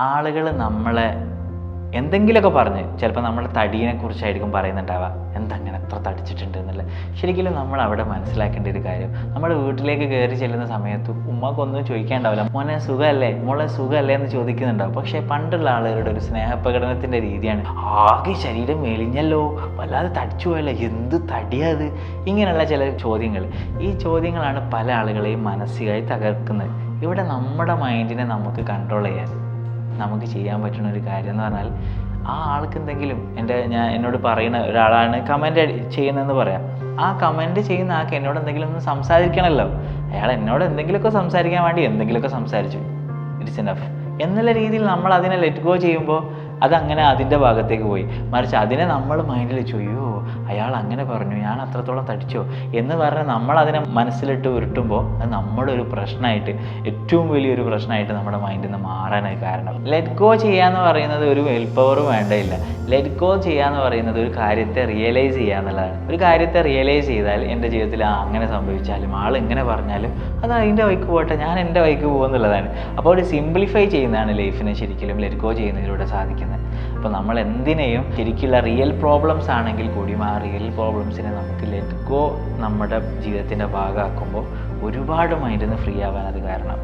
ആളുകൾ നമ്മളെ എന്തെങ്കിലുമൊക്കെ പറഞ്ഞ് ചിലപ്പോൾ നമ്മുടെ തടീനെ കുറിച്ചായിരിക്കും പറയുന്നുണ്ടാവുക. എന്തങ്ങനെ എത്ര തടിച്ചിട്ടുണ്ട് എന്നല്ല ശരിക്കും നമ്മൾ അവിടെ മനസ്സിലാക്കേണ്ട ഒരു കാര്യം. നമ്മൾ വീട്ടിലേക്ക് കയറി ചെല്ലുന്ന സമയത്ത് ഉമ്മക്കൊന്നും ചോദിക്കാണ്ടാവില്ല. മോനെ സുഖമല്ലേ മോളെ സുഖമല്ലേ എന്ന് ചോദിക്കുന്നുണ്ടാവും. പക്ഷേ പണ്ടുള്ള ആളുകളുടെ ഒരു സ്നേഹപ്രകടനത്തിന്റെ രീതിയാണ് ആകെ ശരീരം മെലിഞ്ഞല്ലോ. വല്ലാതെ തടിച്ചു പോയല്ലോ. എന്ത് തടിയാത് ഇങ്ങനെയുള്ള ചില ചോദ്യങ്ങൾ. ഈ ചോദ്യങ്ങളാണ് പല ആളുകളെയും മാനസികമായി തകർക്കുന്നത്. ഇവിടെ നമ്മുടെ മൈൻഡിനെ നമുക്ക് കൺട്രോൾ ചെയ്യാൻ നമുക്ക് ചെയ്യാൻ പറ്റുന്ന ഒരു കാര്യം എന്ന് പറഞ്ഞാൽ ആ ആൾക്ക് എന്തെങ്കിലും എന്റെ ഞാൻ എന്നോട് പറയുന്ന ഒരാളാണ് കമന്റ് ചെയ്യുന്നതെന്ന് പറയാം. ആ കമന്റ് ചെയ്യുന്ന ആൾക്ക് എന്നോട് എന്തെങ്കിലും ഒന്ന് സംസാരിക്കണമല്ലോ അയാൾ എന്നോട് എന്തെങ്കിലുമൊക്കെ സംസാരിക്കാൻ വേണ്ടി എന്തെങ്കിലുമൊക്കെ സംസാരിച്ചു. ഇറ്റ്സ് എനഫ് എന്നുള്ള രീതിയിൽ നമ്മൾ അതിനെ ലെറ്റ് ഗോ ചെയ്യുമ്പോൾ അതങ്ങനെ അതിന്റെ ഭാഗത്തേക്ക് പോയി. മറിച്ച് അതിനെ നമ്മൾ മൈൻഡിൽ വെച്ചു അയ്യോ അയാൾ അങ്ങനെ പറഞ്ഞു ഞാൻ അത്രത്തോളം തടിച്ചോ? എന്ന് പറഞ്ഞ് നമ്മൾ അതിനെ മനസ്സിലിട്ട് ഉരുട്ടുമ്പോൾ അത് നമ്മുടെ ഒരു പ്രശ്നമായിട്ട് ഏറ്റവും വലിയൊരു പ്രശ്നമായിട്ട് നമ്മുടെ മൈൻഡിൽ നിന്ന് മാറാനായി കാരണം. ലെറ്റ് ഗോ ചെയ്യാന്ന് പറയുന്നത് ഒരു വെൽ പവറും വേണ്ടയില്ല. ലെറ്റ് ഗോ ചെയ്യാന്ന് പറയുന്നത് ഒരു കാര്യത്തെ റിയലൈസ് ചെയ്യുക എന്നുള്ളതാണ്. ഒരു കാര്യത്തെ റിയലൈസ് ചെയ്താൽ എന്റെ ജീവിതത്തിൽ അങ്ങനെ സംഭവിച്ചാലും ആൾ ഇങ്ങനെ പറഞ്ഞാലും അത് അതിന്റെ വൈക്ക് പോട്ടെ ഞാൻ എന്റെ വൈക്ക് പോകുമെന്നുള്ളതാണ് അപ്പോൾ ഒരു സിംപ്ലിഫൈ ചെയ്യുന്നതാണ് ലൈഫിനെ ശരിക്കും ലെറ്റ് ഗോ ചെയ്യുന്നതിലൂടെ സാധിക്കുന്നത്. അപ്പോൾ നമ്മൾ എന്തിനേയും ശരിക്കുള്ള റിയൽ പ്രോബ്ലംസ് ആണെങ്കിൽ കൂടിയും ആ റിയൽ പ്രോബ്ലംസിനെ നമുക്ക് ലെറ്റ് ഗോ നമ്മുടെ ജീവിതത്തിന്റെ ഭാഗമാക്കുമ്പോൾ ഒരുപാട് മൈൻഡിൽ നിന്ന് ഫ്രീ ആവാൻ കാരണം.